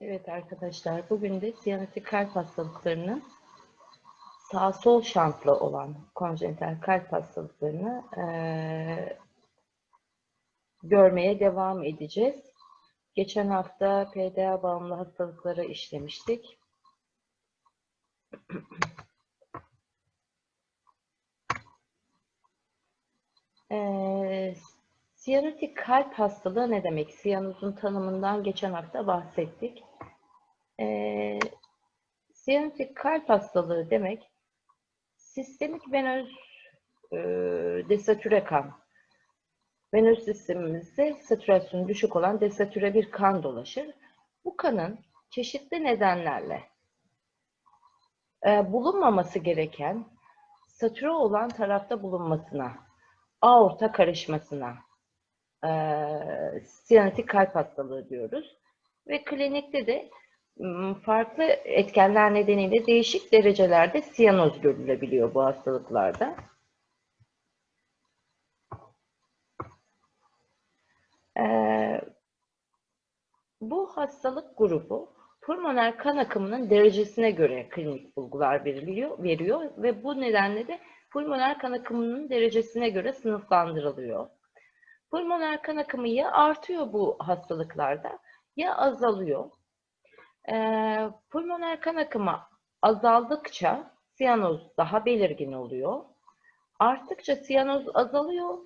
Evet arkadaşlar, bugün de siyanetik kalp hastalıklarının sağ sol şantlı olan konjenital kalp hastalıklarını eee, görmeye devam edeceğiz. Geçen hafta PDA bağımlı hastalıkları işlemiştik. Eee Siyanotik kalp hastalığı ne demek? Siyanozun tanımından geçen hafta bahsettik. Ee, siyanotik kalp hastalığı demek sistemik venöz e, desatüre kan. Venöz sistemimizde satürasyonu düşük olan desatüre bir kan dolaşır. Bu kanın çeşitli nedenlerle e, bulunmaması gereken satüre olan tarafta bulunmasına, aorta karışmasına, e, siyanotik kalp hastalığı diyoruz. Ve klinikte de farklı etkenler nedeniyle değişik derecelerde siyanoz görülebiliyor bu hastalıklarda. E, bu hastalık grubu pulmoner kan akımının derecesine göre klinik bulgular veriliyor, veriyor ve bu nedenle de pulmoner kan akımının derecesine göre sınıflandırılıyor. Pulmoner kan akımı ya artıyor bu hastalıklarda ya azalıyor. Ee, pulmoner kan akımı azaldıkça siyanoz daha belirgin oluyor. Arttıkça siyanoz azalıyor.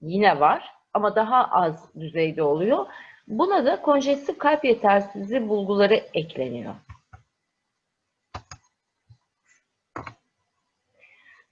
Yine var ama daha az düzeyde oluyor. Buna da konjestif kalp yetersizliği bulguları ekleniyor.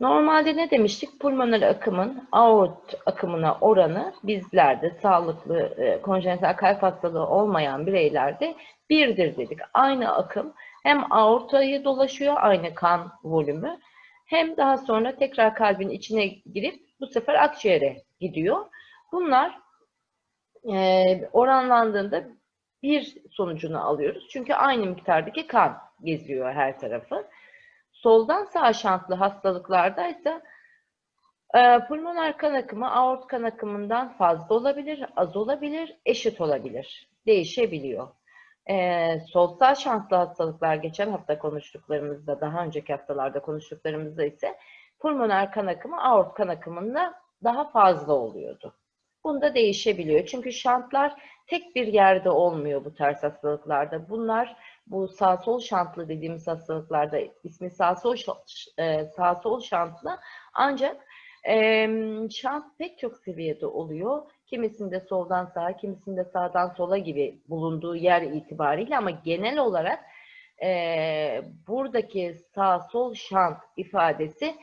Normalde ne demiştik? Pulmoner akımın aort akımına oranı bizlerde sağlıklı e, konjenital kalp hastalığı olmayan bireylerde birdir dedik. Aynı akım hem aortayı dolaşıyor aynı kan volümü hem daha sonra tekrar kalbin içine girip bu sefer akciğere gidiyor. Bunlar e, oranlandığında bir sonucunu alıyoruz. Çünkü aynı miktardaki kan geziyor her tarafı. Soldan sağ şantlı hastalıklarda ise e, pulmoner kan akımı aort kan akımından fazla olabilir, az olabilir, eşit olabilir. Değişebiliyor. E, sol sağ şantlı hastalıklar geçen hafta konuştuklarımızda, daha önceki haftalarda konuştuklarımızda ise pulmoner kan akımı aort kan akımında daha fazla oluyordu. Bunda değişebiliyor. Çünkü şantlar tek bir yerde olmuyor bu tarz hastalıklarda. Bunlar bu sağ sol şantlı dediğimiz hastalıklarda ismi sağ sol e, sağ sol şantlı ancak e, şant pek çok seviyede oluyor. Kimisinde soldan sağa, kimisinde sağdan sola gibi bulunduğu yer itibariyle ama genel olarak e, buradaki sağ sol şant ifadesi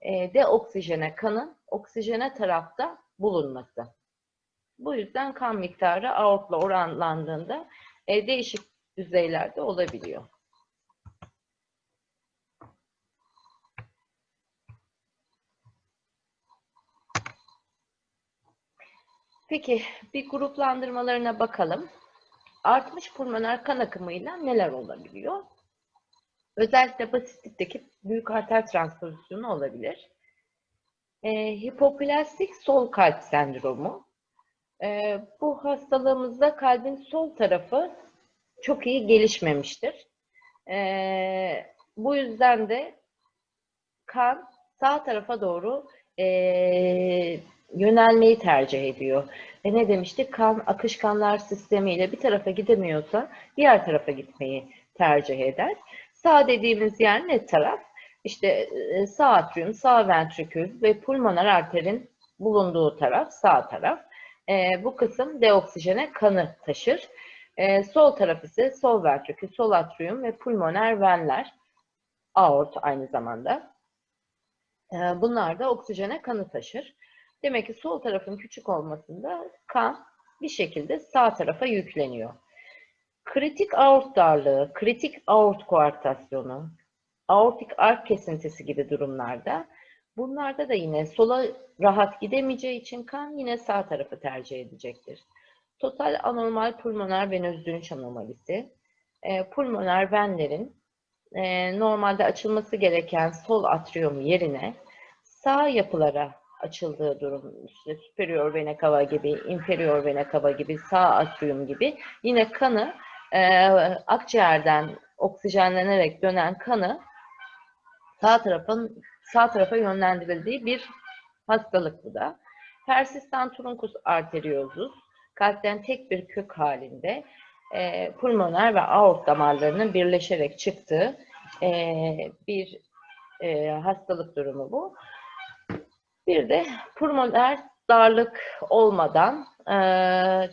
e, de oksijene kanın oksijene tarafta bulunması. Bu yüzden kan miktarı aortla oranlandığında e, değişik düzeylerde olabiliyor. Peki bir gruplandırmalarına bakalım. Artmış pulmoner kan akımıyla neler olabiliyor? Özellikle basitlikteki büyük arter transpozisyonu olabilir. E, hipoplastik sol kalp sendromu. E, bu hastalığımızda kalbin sol tarafı çok iyi gelişmemiştir. E, bu yüzden de kan sağ tarafa doğru e, yönelmeyi tercih ediyor. E ne demiştik? Kan akışkanlar sistemiyle bir tarafa gidemiyorsa diğer tarafa gitmeyi tercih eder. Sağ dediğimiz yer ne taraf? İşte e, sağ atrium, sağ ventrikül ve pulmoner arterin bulunduğu taraf sağ taraf. E, bu kısım deoksijene kanı taşır. E, sol taraf ise sol ventrikül, sol atrium ve pulmoner venler. Aort aynı zamanda. E, bunlar da oksijene kanı taşır. Demek ki sol tarafın küçük olmasında kan bir şekilde sağ tarafa yükleniyor. Kritik aort darlığı, kritik aort koartasyonu, aortik ark kesintisi gibi durumlarda bunlarda da yine sola rahat gidemeyeceği için kan yine sağ tarafı tercih edecektir. Total anormal pulmoner venöz dönüş anomalisi, e, pulmoner venlerin e, normalde açılması gereken sol atrium yerine sağ yapılara açıldığı durum, işte superior vena cava gibi, inferior vena cava gibi, sağ atrium gibi yine kanı e, akciğerden oksijenlenerek dönen kanı sağ tarafın sağ tarafa yönlendirildiği bir hastalık bu da. Persistan trunkus arteriosus kalpten tek bir kök halinde e, pulmoner ve aort damarlarının birleşerek çıktığı e, bir e, hastalık durumu bu. Bir de pulmoner darlık olmadan e,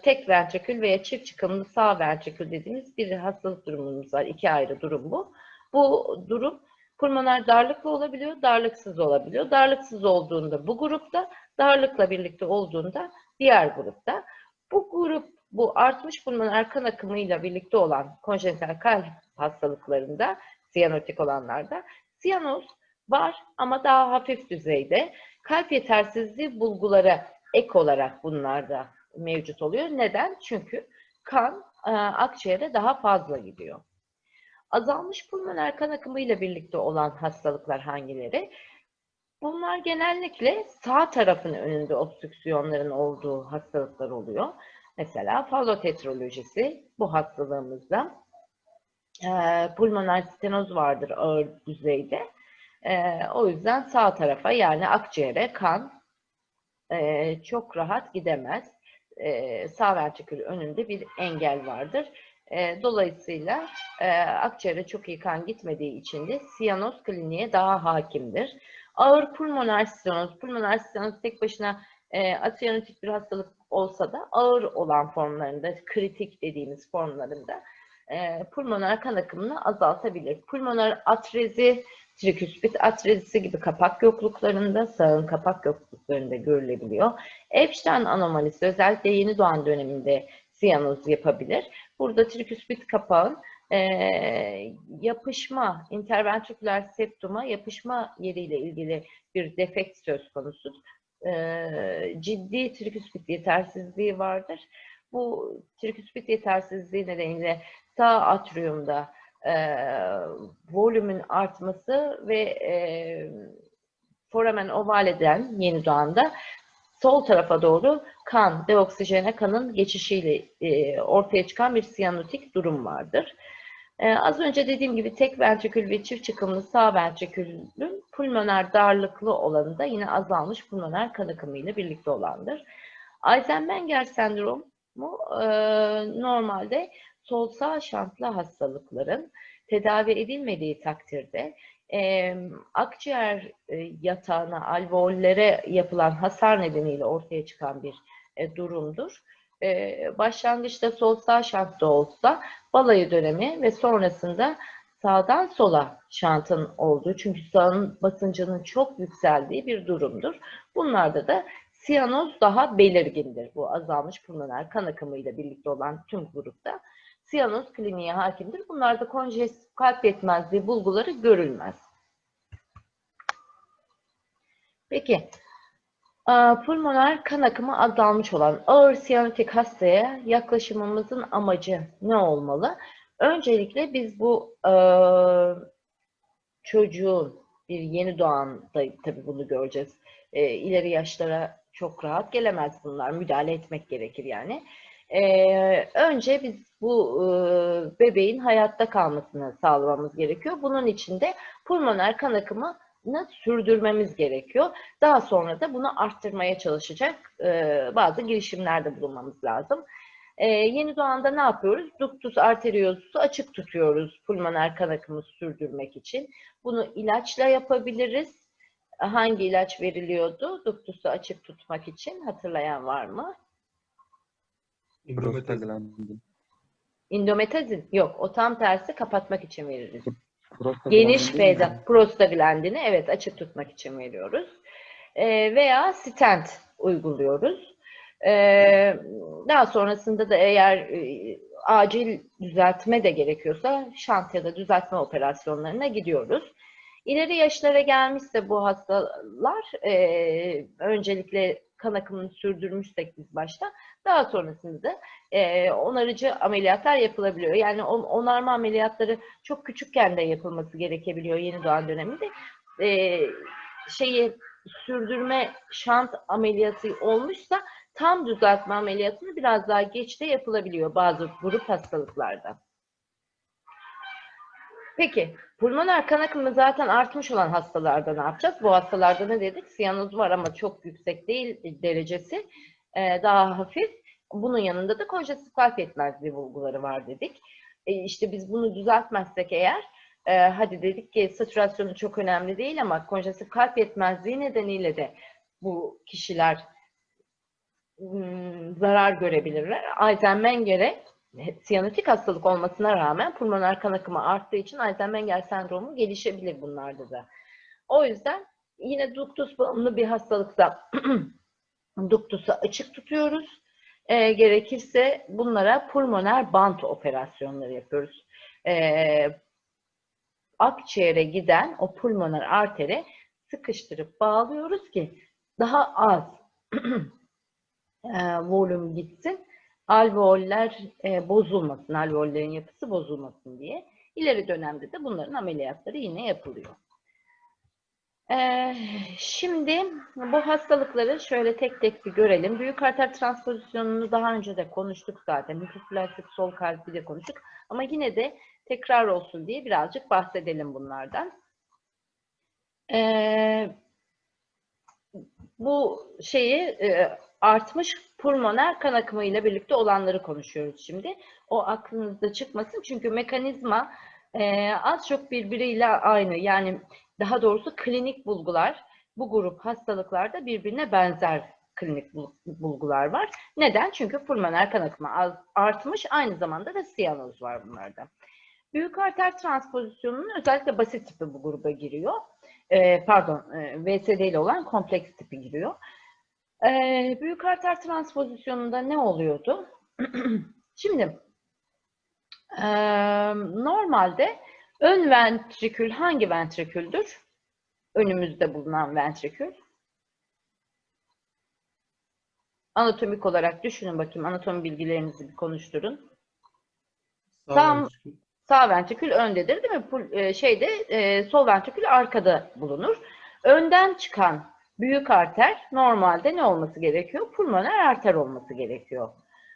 tek ventrikül veya çift çıkımlı sağ ventrikül dediğimiz bir hastalık durumumuz var. İki ayrı durum bu. Bu durum pulmoner darlıklı olabiliyor, darlıksız olabiliyor. Darlıksız olduğunda bu grupta, darlıkla birlikte olduğunda diğer grupta. Bu grup, bu artmış pulmoner kan akımıyla birlikte olan konjenital kalp hastalıklarında, siyanotik olanlarda, siyanoz var ama daha hafif düzeyde. Kalp yetersizliği bulguları ek olarak bunlarda mevcut oluyor. Neden? Çünkü kan e, akciğere daha fazla gidiyor. Azalmış pulmoner kan akımı ile birlikte olan hastalıklar hangileri? Bunlar genellikle sağ tarafın önünde obstrüksiyonların olduğu hastalıklar oluyor. Mesela falotetrolojisi bu hastalığımızda. E, pulmoner stenoz vardır ağır düzeyde. E, o yüzden sağ tarafa yani akciğere kan e, çok rahat gidemez. E, sağ ventrikül önünde bir engel vardır. E, dolayısıyla e, akciğere çok iyi kan gitmediği için de siyanoz kliniğe daha hakimdir. Ağır pulmoner stenoz, pulmoner stenoz tek başına e, asiyanotik bir hastalık olsa da ağır olan formlarında, kritik dediğimiz formlarında e, pulmoner kan akımını azaltabilir. Pulmoner atrezi, triküspit atrezisi gibi kapak yokluklarında, sağın kapak yokluklarında görülebiliyor. Epstein anomalisi özellikle yeni doğan döneminde siyanoz yapabilir. Burada triküspit kapağın e, yapışma, interventriküler septuma yapışma yeriyle ilgili bir defekt söz konusu. E, ciddi triküspit yetersizliği vardır. Bu triküspit yetersizliği nedeniyle sağ atriumda e, volümün artması ve e, foramen ovaleden yeni doğanda sol tarafa doğru kan, deoksijene kanın geçişiyle e, ortaya çıkan bir siyanotik durum vardır. E, az önce dediğim gibi tek ventrikül ve çift çıkımlı sağ ventrikülün pulmoner darlıklı olanı da yine azalmış pulmoner kan akımı ile birlikte olandır. Eisenmenger sendromu e, normalde sol sağ şantlı hastalıkların tedavi edilmediği takdirde e, akciğer e, yatağına, alveollere yapılan hasar nedeniyle ortaya çıkan bir e, durumdur. E, başlangıçta sol sağ şantta olsa balayı dönemi ve sonrasında sağdan sola şantın olduğu çünkü sağın basıncının çok yükseldiği bir durumdur. Bunlarda da siyanoz daha belirgindir. Bu azalmış pulmoner kan akımıyla birlikte olan tüm grupta siyanoz kliniğe hakimdir. Bunlarda konjestif kalp yetmezliği bulguları görülmez. Peki, pulmoner kan akımı azalmış olan ağır siyanotik hastaya yaklaşımımızın amacı ne olmalı? Öncelikle biz bu e, çocuğun bir yeni doğan da tabii bunu göreceğiz. E, ileri yaşlara çok rahat gelemez bunlar. Müdahale etmek gerekir yani. E, önce biz bu e, bebeğin hayatta kalmasını sağlamamız gerekiyor. Bunun için de pulmoner kan akımı sürdürmemiz gerekiyor. Daha sonra da bunu arttırmaya çalışacak e, bazı girişimlerde bulunmamız lazım. E, yeni doğanda ne yapıyoruz? Ductus arteriosus'u açık tutuyoruz pulmoner kan akımı sürdürmek için. Bunu ilaçla yapabiliriz. Hangi ilaç veriliyordu ductus'u açık tutmak için? Hatırlayan var mı? Prostaglandin. Indometazin? Yok, o tam tersi kapatmak için veririz. Geniş feyza, prostaglandini evet açık tutmak için veriyoruz. Ee, veya stent uyguluyoruz. Ee, daha sonrasında da eğer e, acil düzeltme de gerekiyorsa şant ya da düzeltme operasyonlarına gidiyoruz. İleri yaşlara gelmişse bu hastalar e, öncelikle kan akımını sürdürmüşsek biz başta daha sonrasında da e, onarıcı ameliyatlar yapılabiliyor. Yani on, onarma ameliyatları çok küçükken de yapılması gerekebiliyor yeni doğan döneminde. E, şeyi sürdürme şant ameliyatı olmuşsa tam düzeltme ameliyatını biraz daha geç de yapılabiliyor bazı grup hastalıklarda. Peki, pulmoner kan akımı zaten artmış olan hastalarda ne yapacağız? Bu hastalarda ne dedik? Siyanoz var ama çok yüksek değil derecesi. Ee, daha hafif. Bunun yanında da konjestif kalp yetmezliği bulguları var dedik. E, işte biz bunu düzeltmezsek eğer, e, hadi dedik ki satürasyonu çok önemli değil ama konjestif kalp yetmezliği nedeniyle de bu kişiler hmm, zarar görebilirler. Eisenmenger'e siyanotik hastalık olmasına rağmen pulmoner kan akımı arttığı için Eisenmenger sendromu gelişebilir bunlarda da. O yüzden yine duktus bağımlı bir hastalıksa duktusu açık tutuyoruz. E, gerekirse bunlara pulmoner bant operasyonları yapıyoruz. E, akciğere giden o pulmoner artere sıkıştırıp bağlıyoruz ki daha az e, volüm gitsin alveoller e, bozulmasın, alveollerin yapısı bozulmasın diye. İleri dönemde de bunların ameliyatları yine yapılıyor. E, şimdi bu hastalıkları şöyle tek tek bir görelim. Büyük arter transpozisyonunu daha önce de konuştuk zaten. Hipoplastik sol kalbi de konuştuk. Ama yine de tekrar olsun diye birazcık bahsedelim bunlardan. E, bu şeyi e, artmış pulmoner kan akımı ile birlikte olanları konuşuyoruz şimdi. O aklınızda çıkmasın çünkü mekanizma e, az çok birbiriyle aynı. Yani daha doğrusu klinik bulgular bu grup hastalıklarda birbirine benzer klinik bulgular var. Neden? Çünkü pulmoner kan akımı az, artmış aynı zamanda da siyanoz var bunlarda. Büyük arter transpozisyonunun özellikle basit tipi bu gruba giriyor. E, pardon, e, VSD ile olan kompleks tipi giriyor. Ee, büyük arter transpozisyonunda ne oluyordu? Şimdi e, normalde ön ventrikül hangi ventriküldür? Önümüzde bulunan ventrikül. Anatomik olarak düşünün bakayım. Anatomi bilgilerinizi bir konuşturun. Sağ Tam ventrikül. sağ ventrikül öndedir değil mi? E, Şeyde e, sol ventrikül arkada bulunur. Önden çıkan büyük arter normalde ne olması gerekiyor? Pulmoner arter olması gerekiyor.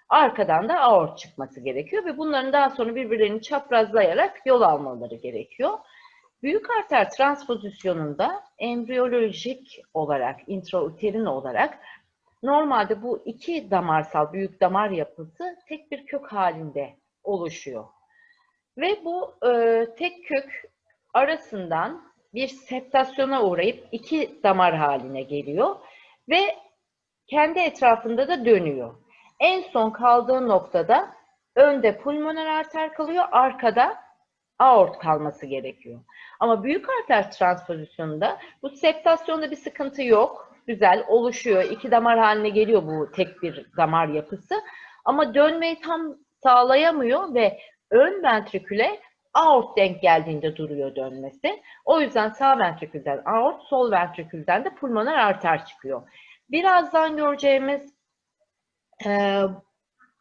Arkadan da aort çıkması gerekiyor ve bunların daha sonra birbirlerini çaprazlayarak yol almaları gerekiyor. Büyük arter transpozisyonunda embriyolojik olarak, intrauterin olarak normalde bu iki damarsal büyük damar yapısı tek bir kök halinde oluşuyor. Ve bu e, tek kök arasından bir septasyona uğrayıp iki damar haline geliyor ve kendi etrafında da dönüyor. En son kaldığı noktada önde pulmoner arter kalıyor, arkada aort kalması gerekiyor. Ama büyük arter transpozisyonunda bu septasyonda bir sıkıntı yok. Güzel oluşuyor. iki damar haline geliyor bu tek bir damar yapısı. Ama dönmeyi tam sağlayamıyor ve ön ventriküle aort denk geldiğinde duruyor dönmesi. O yüzden sağ ventrikülden aort, sol ventrikülden de pulmoner arter çıkıyor. Birazdan göreceğimiz e,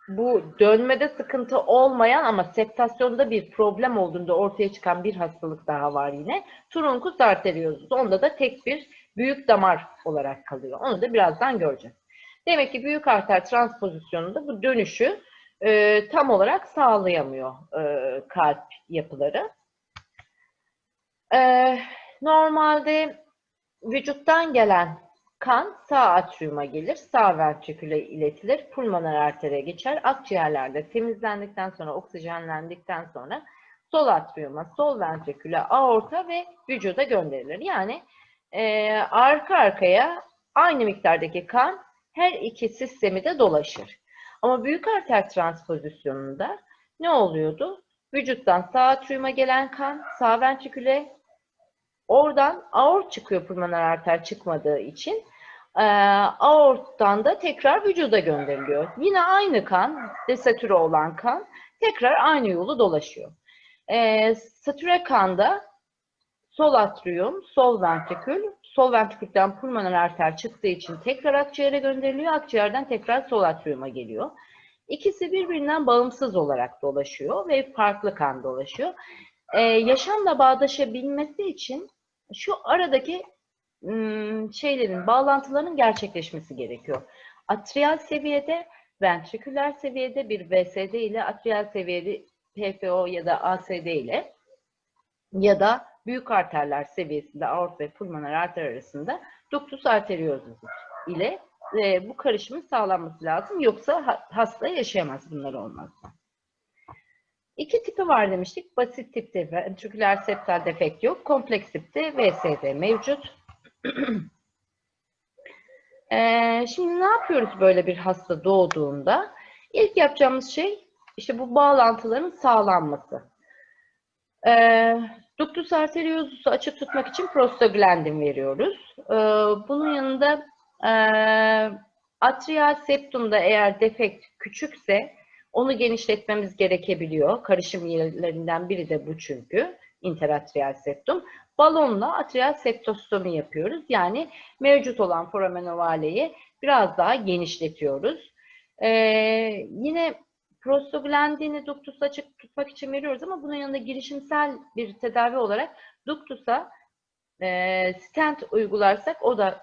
bu dönmede sıkıntı olmayan ama septasyonda bir problem olduğunda ortaya çıkan bir hastalık daha var yine. Trunkus arteriosus. Onda da tek bir büyük damar olarak kalıyor. Onu da birazdan göreceğiz. Demek ki büyük arter transpozisyonunda bu dönüşü e, tam olarak sağlayamıyor e, kalp yapıları. E, normalde vücuttan gelen kan sağ atriuma gelir, sağ ventriküle iletilir, pulmoner artere geçer, akciğerlerde temizlendikten sonra, oksijenlendikten sonra sol atriuma, sol ventriküle, aorta ve vücuda gönderilir. Yani e, arka arkaya aynı miktardaki kan her iki sistemi de dolaşır. Ama büyük arter transpozisyonunda ne oluyordu? Vücuttan sağ atriuma gelen kan sağ ventriküle oradan aort çıkıyor pulmoner arter çıkmadığı için. Ee, aorttan da tekrar vücuda gönderiliyor. Yine aynı kan, desatüre olan kan tekrar aynı yolu dolaşıyor. Ee, satüre kanda sol atrium, sol ventrikül, sol ventrikülden pulmoner arter çıktığı için tekrar akciğere gönderiliyor. Akciğerden tekrar sol atriuma geliyor. İkisi birbirinden bağımsız olarak dolaşıyor ve farklı kan dolaşıyor. Ee, yaşamla bağdaşabilmesi için şu aradaki ım, şeylerin, bağlantıların gerçekleşmesi gerekiyor. Atrial seviyede, ventriküler seviyede bir VSD ile atrial seviyede PFO ya da ASD ile ya da büyük arterler seviyesinde aort ve pulmoner arter arasında ductus arteriosus ile e, bu karışımın sağlanması lazım. Yoksa ha- hasta yaşayamaz bunlar olmazsa. İki tipi var demiştik. Basit tipte ventriküler septal defekt yok. Kompleks tipte VSD mevcut. Ee, şimdi ne yapıyoruz böyle bir hasta doğduğunda? İlk yapacağımız şey işte bu bağlantıların sağlanması. Ee, ductus arteriosus'u açık tutmak için prostaglandin veriyoruz. Ee, bunun yanında e, atrial septumda eğer defekt küçükse onu genişletmemiz gerekebiliyor. Karışım yerlerinden biri de bu çünkü. interatrial septum. Balonla atrial septostomi yapıyoruz. Yani mevcut olan foramen ovaleyi biraz daha genişletiyoruz. Ee, yine prostaglandini duktusa açık tutmak için veriyoruz ama bunun yanında girişimsel bir tedavi olarak duktusa e, stent uygularsak o da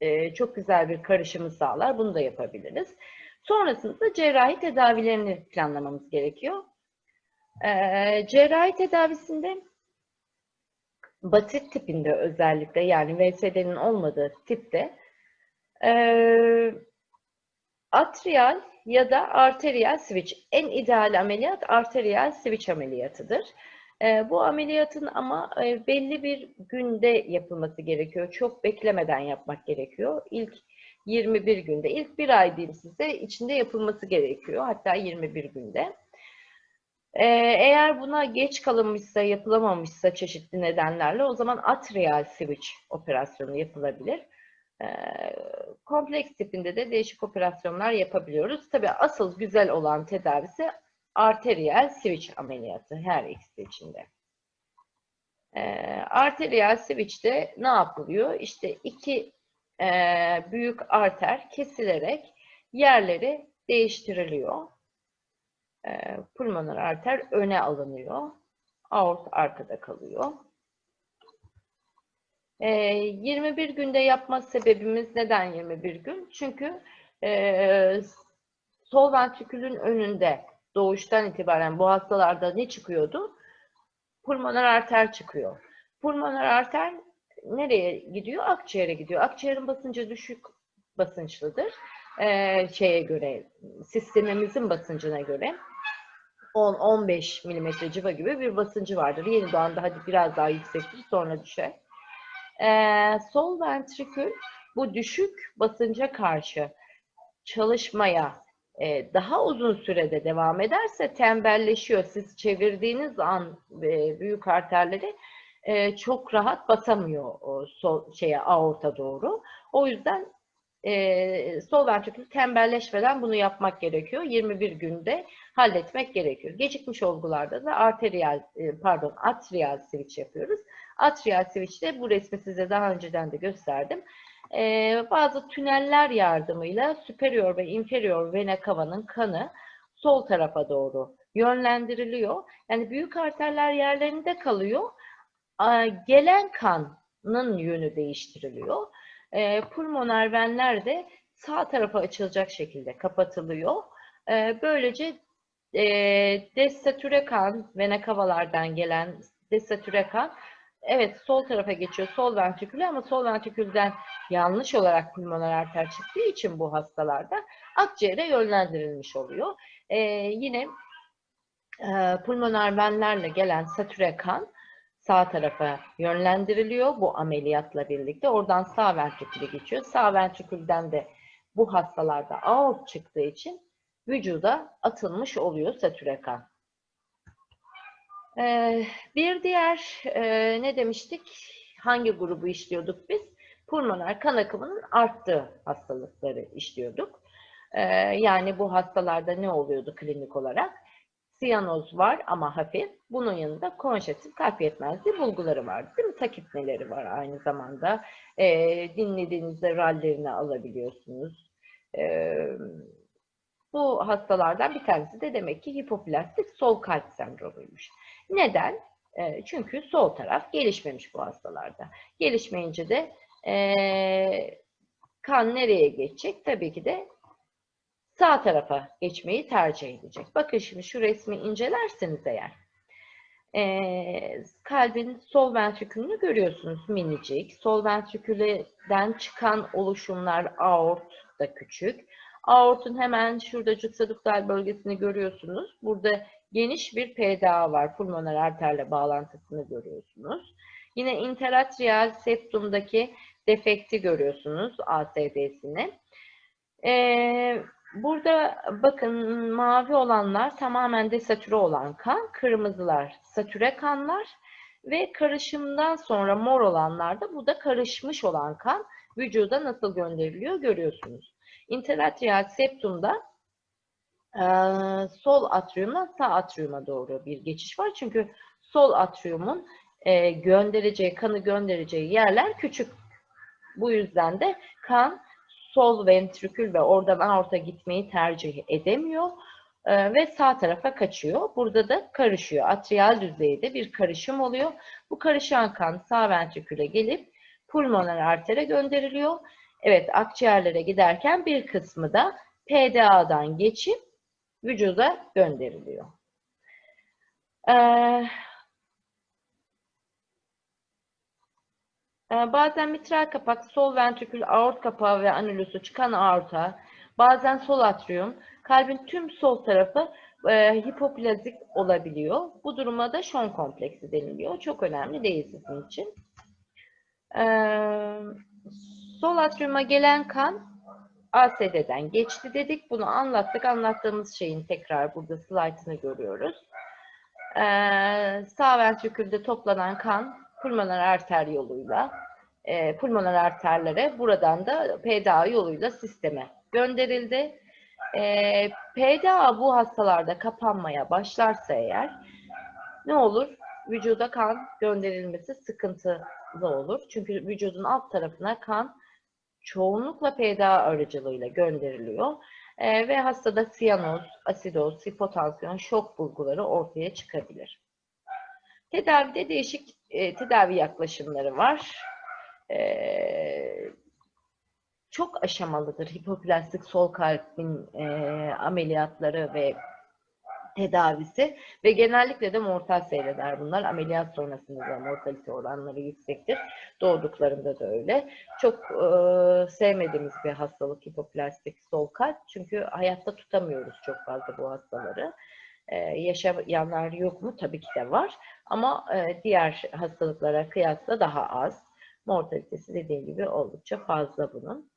e, çok güzel bir karışımı sağlar. Bunu da yapabiliriz. Sonrasında cerrahi tedavilerini planlamamız gerekiyor. Ee, cerrahi tedavisinde basit tipinde özellikle yani VSD'nin olmadığı tipte ee, atrial ya da arteriyel switch en ideal ameliyat arteriyel switch ameliyatıdır. Ee, bu ameliyatın ama e, belli bir günde yapılması gerekiyor. Çok beklemeden yapmak gerekiyor. İlk 21 günde, ilk bir ay diyeyim size içinde yapılması gerekiyor. Hatta 21 günde. Ee, eğer buna geç kalınmışsa, yapılamamışsa çeşitli nedenlerle o zaman atrial switch operasyonu yapılabilir. Kompleks tipinde de değişik operasyonlar yapabiliyoruz. Tabii asıl güzel olan tedavisi arteriyel switch ameliyatı her ikisi içinde. Arteriyel switch'te ne yapılıyor? İşte iki büyük arter kesilerek yerleri değiştiriliyor. Pulmoner arter öne alınıyor. Aort arkada kalıyor. E, 21 günde yapma sebebimiz neden 21 gün? Çünkü e, sol ventrikülün önünde doğuştan itibaren bu hastalarda ne çıkıyordu? Pulmoner arter çıkıyor. Pulmoner arter nereye gidiyor? Akciğere gidiyor. Akciğerin basıncı düşük basınçlıdır. Ee, şeye göre, sistemimizin basıncına göre 10-15 milimetre civa gibi bir basıncı vardır. Yeni doğanda hadi biraz daha yüksektir sonra düşer. Ee, sol ventrikül bu düşük basınca karşı çalışmaya e, daha uzun sürede devam ederse tembelleşiyor. Siz çevirdiğiniz an e, büyük arterleri e, çok rahat basamıyor o sol şeye aorta doğru. O yüzden e, sol ventrikül tembelleşmeden bunu yapmak gerekiyor. 21 günde halletmek gerekiyor. Gecikmiş olgularda da arteriyel e, pardon atrial switch yapıyoruz. Atrial switch'te bu resmi size daha önceden de gösterdim. E, bazı tüneller yardımıyla superior ve inferior vena cavanın kanı sol tarafa doğru yönlendiriliyor. Yani büyük arterler yerlerinde kalıyor. A, gelen kanın yönü değiştiriliyor. E, pulmoner venler de sağ tarafa açılacak şekilde kapatılıyor. E, böylece e, desatüre kan, vena cavalardan gelen desatüre kan evet sol tarafa geçiyor, sol ventriküle ama sol ventrikülden yanlış olarak pulmoner arter çıktığı için bu hastalarda akciğere yönlendirilmiş oluyor. E, yine e, pulmoner venlerle gelen satüre kan sağ tarafa yönlendiriliyor bu ameliyatla birlikte. Oradan sağ ventriküle geçiyor. Sağ ventrikülden de bu hastalarda aort çıktığı için vücuda atılmış oluyor satüre kan. Ee, bir diğer e, ne demiştik? Hangi grubu işliyorduk biz? Pulmoner kan akımının arttığı hastalıkları işliyorduk. Ee, yani bu hastalarda ne oluyordu klinik olarak? Siyanoz var ama hafif. Bunun yanında konjestif kalp yetmezliği bulguları var. Değil mi? Takipmeleri var aynı zamanda. Ee, dinlediğinizde rallerini alabiliyorsunuz. Ee, bu hastalardan bir tanesi de demek ki hipoplastik sol kalp sendromuymuş. Neden? Ee, çünkü sol taraf gelişmemiş bu hastalarda. Gelişmeyince de ee, kan nereye geçecek? Tabii ki de sağ tarafa geçmeyi tercih edecek. Bakın şimdi şu resmi incelerseniz eğer ee, kalbin sol ventrikülünü görüyorsunuz minicik. Sol ventrikülden çıkan oluşumlar aort da küçük. Aortun hemen şurada cütsaduktal bölgesini görüyorsunuz. Burada geniş bir PDA var. Pulmoner arterle bağlantısını görüyorsunuz. Yine interatrial septumdaki defekti görüyorsunuz ASD'sini. Ee, burada bakın mavi olanlar tamamen desatüre olan kan, kırmızılar satüre kanlar ve karışımdan sonra mor olanlar da bu da karışmış olan kan vücuda nasıl gönderiliyor görüyorsunuz. Interatrial septumda e, sol atriumdan sağ atriuma doğru bir geçiş var. Çünkü sol atriumun e, göndereceği, kanı göndereceği yerler küçük. Bu yüzden de kan sol ventrikül ve oradan aorta gitmeyi tercih edemiyor e, ve sağ tarafa kaçıyor. Burada da karışıyor. Atrial düzeyde bir karışım oluyor. Bu karışan kan sağ ventriküle gelip pulmoner artere gönderiliyor. Evet, akciğerlere giderken bir kısmı da PDA'dan geçip vücuda gönderiliyor. Ee, Ee, Bazen mitral kapak, sol ventrikül, aort kapağı ve anülusu çıkan aorta, bazen sol atrium, kalbin tüm sol tarafı e, hipoplazik olabiliyor. Bu duruma da şon kompleksi deniliyor. Çok önemli değil sizin için. Ee, sol atriuma gelen kan ASD'den geçti dedik. Bunu anlattık. Anlattığımız şeyin tekrar burada slaytını görüyoruz. Ee, sağ ventrikülde toplanan kan pulmoner arter yoluyla e, pulmoner arterlere buradan da PDA yoluyla sisteme gönderildi. E, PDA bu hastalarda kapanmaya başlarsa eğer ne olur? Vücuda kan gönderilmesi sıkıntılı olur. Çünkü vücudun alt tarafına kan çoğunlukla PDA aracılığıyla gönderiliyor. E, ve hastada siyanoz, asidoz, hipotansiyon, şok bulguları ortaya çıkabilir. Tedavide değişik e, tedavi yaklaşımları var. E, çok aşamalıdır hipoplastik sol kalbin e, ameliyatları ve tedavisi ve genellikle de mortal seyreder bunlar. Ameliyat sonrasında da mortalite oranları yüksektir. Doğduklarında da öyle. Çok e, sevmediğimiz bir hastalık hipoplastik sol kalp. Çünkü hayatta tutamıyoruz çok fazla bu hastaları. E, yaşayanlar yok mu? Tabii ki de var. Ama e, diğer hastalıklara kıyasla daha az. Mortalitesi dediğim gibi oldukça fazla bunun.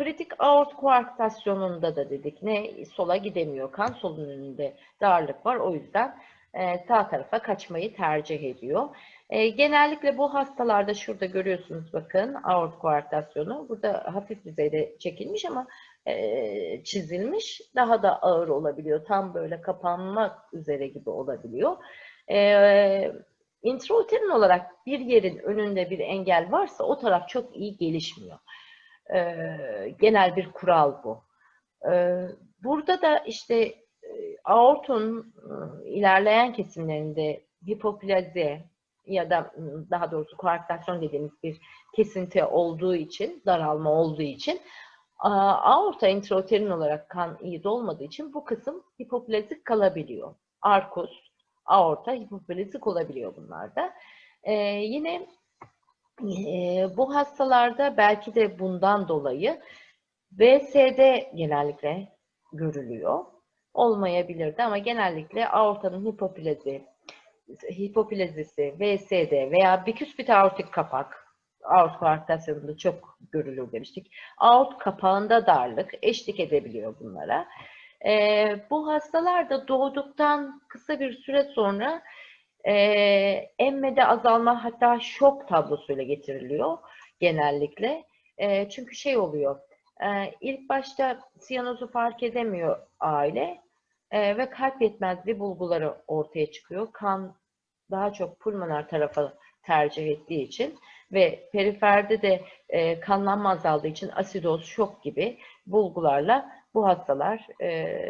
Kritik aort koarktasyonunda da dedik ne sola gidemiyor kan solun önünde darlık var o yüzden e, sağ tarafa kaçmayı tercih ediyor. E, genellikle bu hastalarda şurada görüyorsunuz bakın aort koarktasyonu burada hafif düzeyde çekilmiş ama e, çizilmiş daha da ağır olabiliyor tam böyle kapanmak üzere gibi olabiliyor. E, intrauterin olarak bir yerin önünde bir engel varsa o taraf çok iyi gelişmiyor. Ee, genel bir kural bu. Ee, burada da işte e, aortun e, ilerleyen kesimlerinde hipoplazi ya da daha doğrusu koarktasyon dediğimiz bir kesinti olduğu için, daralma olduğu için aorta intrauterin olarak kan iyi dolmadığı için bu kısım hipoplazik kalabiliyor. Arkus, aorta hipoplazik olabiliyor bunlarda. Ee, yine bu hastalarda belki de bundan dolayı VSD genellikle görülüyor. Olmayabilirdi ama genellikle aortanın hipoplazi, hipoplazisi, VSD veya biküspit aortik kapak, aort koarktasyonunda çok görülür demiştik. Aort kapağında darlık eşlik edebiliyor bunlara. E, bu hastalar da doğduktan kısa bir süre sonra e, emmede azalma hatta şok tablosuyla getiriliyor genellikle. E, çünkü şey oluyor, e, ilk başta siyanozu fark edemiyor aile e, ve kalp yetmezliği bulguları ortaya çıkıyor. Kan daha çok pulmoner tarafa tercih ettiği için ve periferde de e, kanlanma azaldığı için asidoz, şok gibi bulgularla bu hastalar e,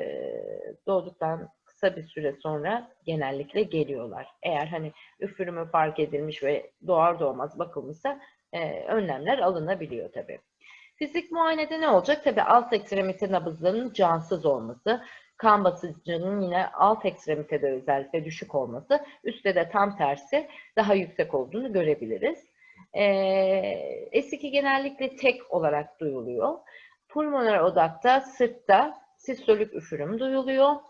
doğduktan kısa bir süre sonra genellikle geliyorlar. Eğer hani üfürümü fark edilmiş ve doğar doğmaz bakılmışsa e, önlemler alınabiliyor tabii. Fizik muayenede ne olacak? Tabii alt ekstremite nabızlarının cansız olması, kan basıncının yine alt ekstremitede özellikle düşük olması, üstte de tam tersi daha yüksek olduğunu görebiliriz. Ee, S2 genellikle tek olarak duyuluyor. Pulmoner odakta, sırtta sistolik üfürüm duyuluyor.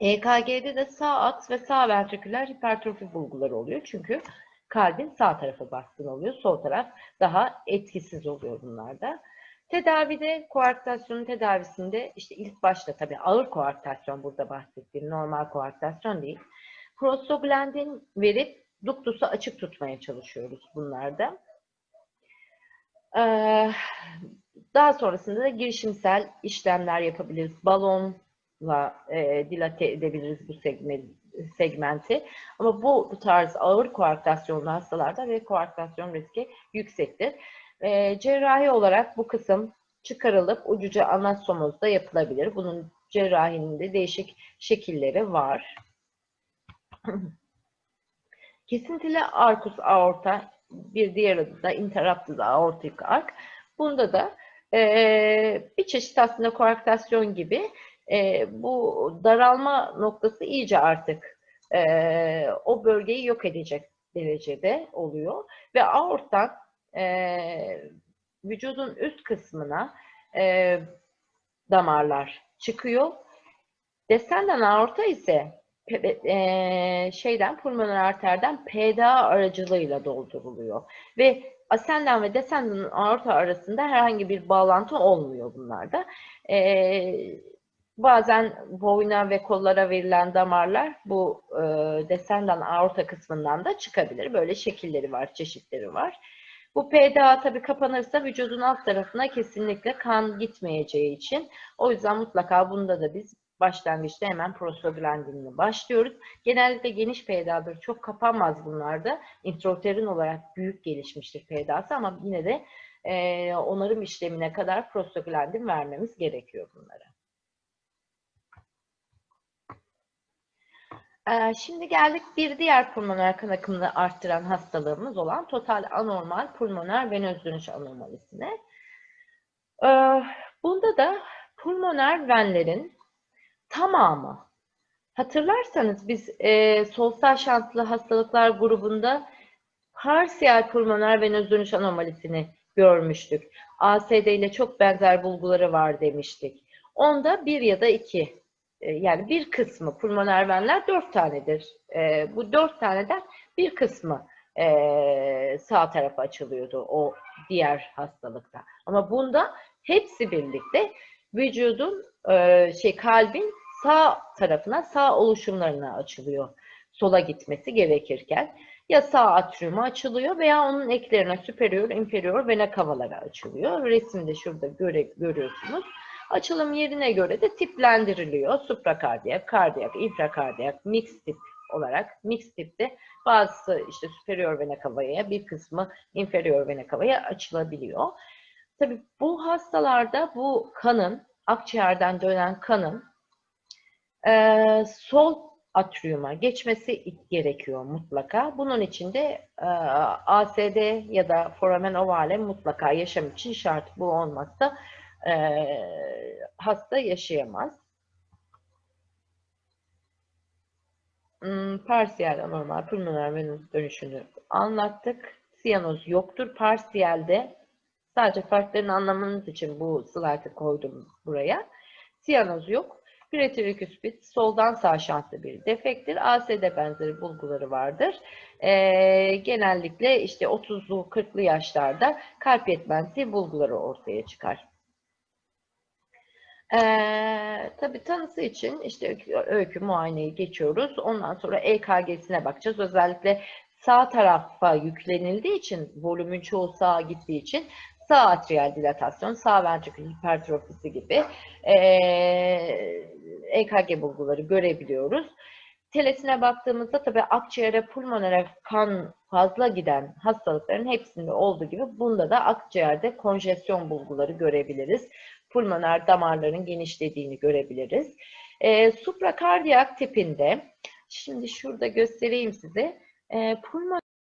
EKG'de de sağ aks ve sağ ventriküler hipertrofi bulguları oluyor. Çünkü kalbin sağ tarafı baskın oluyor. Sol taraf daha etkisiz oluyor bunlarda. Tedavide, koarktasyonun tedavisinde işte ilk başta tabii ağır koarktasyon burada bahsettiğim normal koarktasyon değil. Prostaglandin verip duktusu açık tutmaya çalışıyoruz bunlarda. Ee, daha sonrasında da girişimsel işlemler yapabiliriz. Balonla e, dilate edebiliriz bu segment, segmenti. Ama bu, bu tarz ağır koarktasyonlu hastalarda ve koarktasyon riski yüksektir. E, cerrahi olarak bu kısım çıkarılıp ucuca anastomozda yapılabilir. Bunun cerrahinin de değişik şekilleri var. Kesintili arkus aorta bir diğer adı da interrupted aortic arc. Bunda da e, bir çeşit aslında koarktasyon gibi e, bu daralma noktası iyice artık e, o bölgeyi yok edecek derecede oluyor ve aorttan e, vücudun üst kısmına e, damarlar çıkıyor. Descendant aorta ise e, şeyden pulmoner arterden PDA aracılığıyla dolduruluyor ve ascendant ve descendant aorta arasında herhangi bir bağlantı olmuyor bunlarda. E, bazen boyuna ve kollara verilen damarlar bu e, descendant aorta kısmından da çıkabilir. Böyle şekilleri var, çeşitleri var. Bu PDA tabii kapanırsa vücudun alt tarafına kesinlikle kan gitmeyeceği için o yüzden mutlaka bunda da biz başlangıçta hemen prostaglandinle başlıyoruz. Genellikle geniş PDA'dır. Çok kapanmaz bunlarda. Intrauterin olarak büyük gelişmiştir PDA'sı ama yine de e, onarım işlemine kadar prostaglandin vermemiz gerekiyor bunlara. E, şimdi geldik bir diğer pulmoner kan akımını arttıran hastalığımız olan total anormal pulmoner venöz dönüş anomalisine. E, bunda da pulmoner venlerin tamamı. Hatırlarsanız biz e, solsal şantlı hastalıklar grubunda parsiyel pulmoner venöz dönüş anomalisini görmüştük. ASD ile çok benzer bulguları var demiştik. Onda bir ya da iki yani bir kısmı pulmoner venler dört tanedir. E, bu dört taneden bir kısmı e, sağ tarafa açılıyordu o diğer hastalıkta. Ama bunda hepsi birlikte vücudun e, şey kalbin sağ tarafına, sağ oluşumlarına açılıyor. Sola gitmesi gerekirken ya sağ atriuma açılıyor veya onun eklerine superior, inferior vena cavalara açılıyor. Resimde şurada göre, görüyorsunuz. Açılım yerine göre de tiplendiriliyor. Suprakardiyak, kardiyak, infrakardiyak, mix tip olarak. Mix tipte bazısı işte superior vena cava'ya, bir kısmı inferior vena cava'ya açılabiliyor. Tabii bu hastalarda bu kanın, akciğerden dönen kanın e, sol atriuma geçmesi gerekiyor mutlaka. Bunun için de e, ASD ya da foramen ovale mutlaka yaşam için şart. Bu olmazsa e, hasta yaşayamaz. Hmm, parsiyel anormal pulmoner venöz dönüşünü anlattık. Siyanoz yoktur. Parsiyelde sadece farklarını anlamanız için bu slaytı koydum buraya. Siyanoz yok. Piretriküspit soldan sağ şantlı bir defektir. ASD benzeri bulguları vardır. Ee, genellikle işte 30'lu 40'lı yaşlarda kalp yetmezliği bulguları ortaya çıkar. Ee, tabii tanısı için işte öykü muayeneyi geçiyoruz. Ondan sonra EKG'sine bakacağız. Özellikle sağ tarafa yüklenildiği için, volümün çoğu sağa gittiği için sağ atrial dilatasyon, sağ ventrikül hipertrofisi gibi e, EKG bulguları görebiliyoruz. Telesine baktığımızda tabii akciğere, pulmonere kan fazla giden hastalıkların hepsinde olduğu gibi bunda da akciğerde konjesyon bulguları görebiliriz. Pulmoner damarların genişlediğini görebiliriz. E, suprakardiyak tipinde, şimdi şurada göstereyim size, e, pulmoner